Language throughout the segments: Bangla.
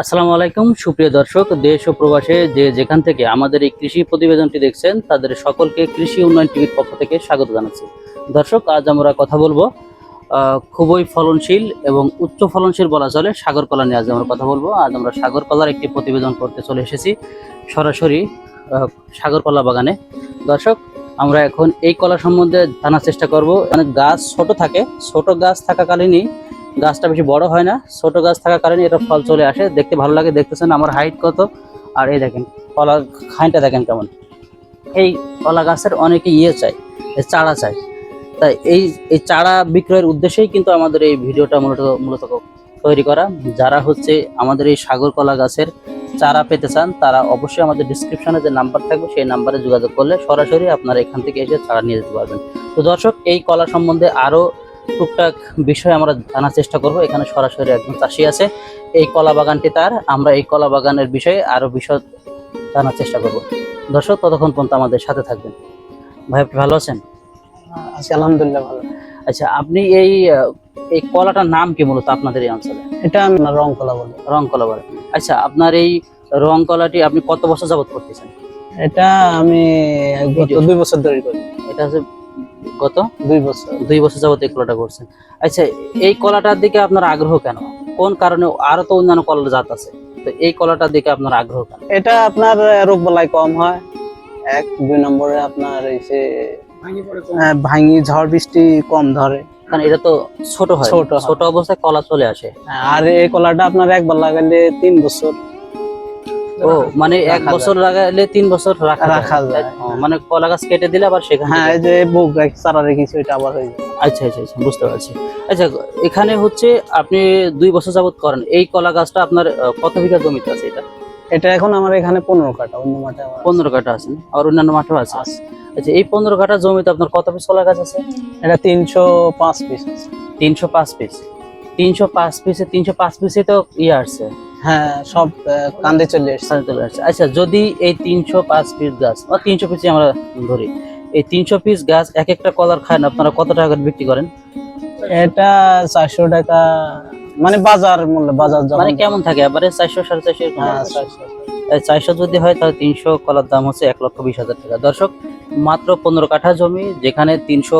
আসসালামু আলাইকুম। সুপ্রিয় দর্শক, দেশ ও প্রবাসে যে যেখান থেকে আমাদের এই কৃষি প্রতিবেদনটি দেখছেন, তাদের সকলকে কৃষি উন্নয়ন টিভির পক্ষ থেকে স্বাগত জানাচ্ছি। দর্শক, আজ আমরা কথা বলব খুবই ফলনশীল এবং উচ্চ ফলনশীল বলা চলে সাগর কলা নিয়ে আজ আমরা কথা বলব। আজ আমরা সাগর কলার একটি প্রতিবেদন করতে চলে এসেছি, সরাসরি সাগর কলা বাগানে। দর্শক, আমরা এখন এই কলা সম্বন্ধে জানার চেষ্টা করব। মানে গাছ ছোট থাকে, ছোট গাছ থাকাকালীনই গাছটা বেশি বড় হয় না, ছোট গাছ থাকার কারণে এটা ফল চলে আসে। দেখতে ভালো লাগে, দেখতেছেন আমার হাইট কত। আর এই দেখেন, কলা খাইনটা দেখেন কেমন। এই কলা গাছের অনেকে ইয়ে চাই চারা চাই তাই এই এই চারা বিক্রয়ের উদ্দেশ্যেই কিন্তু আমাদের এই ভিডিওটা মূলত মূলত তৈরি করা। যারা হচ্ছে আমাদের এই সাগর কলা গাছের চারা পেতে চান, তারা অবশ্যই আমাদের ডিসক্রিপশনে যে নাম্বার থাকবে, সেই নাম্বারে যোগাযোগ করলে সরাসরি আপনারা এখান থেকে এসে চারা নিয়ে যেতে পারবেন। তো দর্শক, এই কলা সম্বন্ধে আরও টুকটাক বিষয় আমরা জানার চেষ্টা করব। এখানে সরাসরি একজন চাষি আছে। এই কলা বাগানটি তার। আমরা এই কলা বাগানের বিষয়ে আরও বিশদ জানার চেষ্টা করব। দর্শক ততক্ষণ পর্যন্ত আমাদের সাথে থাকবেন। ভাই আপনি ভালো আছেন? আছি আলহামদুলিল্লাহ ভালো। আচ্ছা আপনি এই এই কলাটার নাম কি মূলত আপনাদের এই অঞ্চলে? এটা আমি রং কলা বলি। রং কলা বলে। আচ্ছা আপনার এই রং কলাটি আপনি কত বছর যাবত করতেছেন? এটা আমি গত দুই বছর ধরে করি। এটা হচ্ছে গত দুই বছর। দুই বছর যাবত এই কলাটা করছেন। আচ্ছা এই কলাটার দিকে আপনার আগ্রহ কেন? কোন কারণে আরও তো অন্যান্য কলার জাত আছে? তো এই কলাটার দিকে আপনার আগ্রহ কেন? এটা আপনার রোগ বালাই কম হয়। এক দুই নম্বরে আপনার এই যে হ্যাঁ, ভাঙি ঝড় বৃষ্টি কম ধরে। কারণ এটা তো ছোট হয়। ছোট হয়। ছোট অবস্থায় কলা চলে আসে। আর এই কলাটা আপনার একবার লাগালে তিন বছর। ও মানে এক বছর লাগাইলে তিন বছর রাখা রাখা যায়। মানে কলা গাছ কেটে দিলে আবার সেখানে হ্যাঁ এই যে বুক চারা রেখেছি ওইটা আবার হয়ে আচ্ছা আচ্ছা আচ্ছা বুঝতে পারছি। আচ্ছা এখানে হচ্ছে আপনি দুই বছর যাবত করেন। এই কলা গাছটা আপনার কত বিঘা জমিতে আছে এটা? এটা এখন আমার এখানে পনেরো কাটা অন্য মাঠে পনেরো কাঠা আছে আর অন্যান্য মাঠেও আছে। আচ্ছা এই পনেরো কাঠা জমিতে আপনার কত পিস কলা গাছ আছে? এটা তিনশো পাঁচ পিস তিনশো পাঁচ পিস। তিনশো পাঁচ পিসে তিনশো পাঁচ পিসে তো ইয়ে আসছে। হ্যাঁ সব কান্দে চলে এসছে চলে আসছে। আচ্ছা যদি এই তিনশো পাঁচ পিস গাছ বা তিনশো পিসই আমরা ধরি এই তিনশো পিস গাছ এক একটা কলার খান আপনারা কত টাকা করে বিক্রি করেন? এটা চারশো টাকা মানে বাজার মূল্য বাজার মানে কেমন থাকে? এবারে চারশো সাড়ে চারশো হ্যাঁ, চারশো। চারশো যদি হয় তাহলে তিনশো কলার দাম হচ্ছে এক লক্ষ বিশ হাজার টাকা। দর্শক মাত্র পনেরো কাঠা জমি যেখানে তিনশো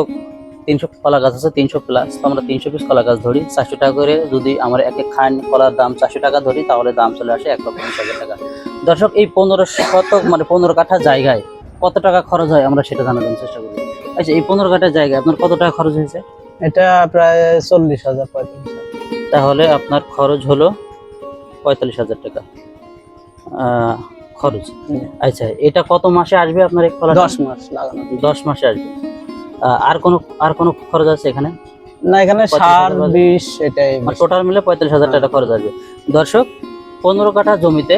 তিনশো কলা গাছ আছে তিনশো প্লাস তো আমরা তিনশো পিস কলা গাছ ধরি। চারশো টাকা করে যদি আমরা এক এক খান কলার দাম চারশো টাকা ধরি তাহলে দাম চলে আসে এক লক্ষ বিশ হাজার টাকা। দর্শক এই পনেরো শতক মানে পনেরো কাঠা জায়গায় কত টাকা খরচ হয় আমরা সেটা জানার জন্য চেষ্টা করি। আচ্ছা এই পনেরো কাঠা জায়গায় আপনার কত টাকা খরচ হয়েছে? এটা প্রায় চল্লিশ হাজার পঁয়তাল্লিশ তাহলে আপনার খরচ হলো পঁয়তাল্লিশ হাজার টাকা আহ, খরচ। আচ্ছা এটা কত মাসে আসবে আপনার কলা দশ মাস লাগানো। দশ মাসে আসবে। আর কোনো আর কোনো খরচ আছে এখানে? না এখানে সার বিষ এটাই টোটাল মিলে পঁয়তাল্লিশ হাজার টাকা খরচ আসবে। দর্শক পনেরো কাঠা জমিতে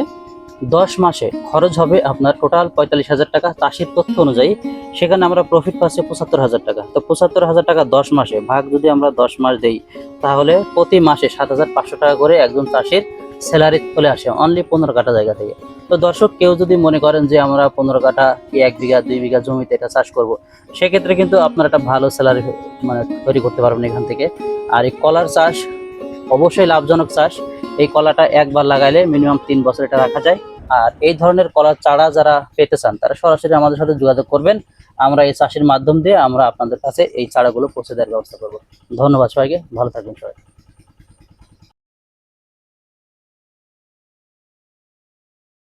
দশ মাসে খরচ হবে আপনার টোটাল পঁয়তাল্লিশ হাজার টাকা। চাষির তথ্য অনুযায়ী সেখানে আমরা প্রফিট পাচ্ছি পঁচাত্তর হাজার টাকা। তো পঁচাত্তর হাজার টাকা দশ মাসে ভাগ যদি আমরা দশ মাস দেই তাহলে প্রতি মাসে সাত হাজার পাঁচশো টাকা করে একজন চাষির স্যালারি চলে আসে অনলি পনেরো কাঠা জায়গা থেকে। তো দর্শক, কেউ যদি মনে করেন যে আমরা পনেরো কাঠা কি এক বিঘা, দুই বিঘা জমিতে এটা চাষ করব, সেক্ষেত্রে কিন্তু আপনার একটা ভালো স্যালারি মানে তৈরি করতে পারবেন এখান থেকে। আর এই কলার চাষ, অবশ্যই লাভজনক চাষ। এই কলাটা একবার লাগাইলে মিনিমাম তিন বছর এটা রাখা যায়। আর এই ধরনের কলার চারা যারা পেতে চান, তারা সরাসরি আমাদের সাথে যোগাযোগ করবেন। আমরা এই চাষের মাধ্যম দিয়ে আমরা আপনাদের কাছে এই চারাগুলো পৌঁছে দেওয়ার ব্যবস্থা করব। ধন্যবাদ সবাইকে, ভালো থাকবেন সবাই।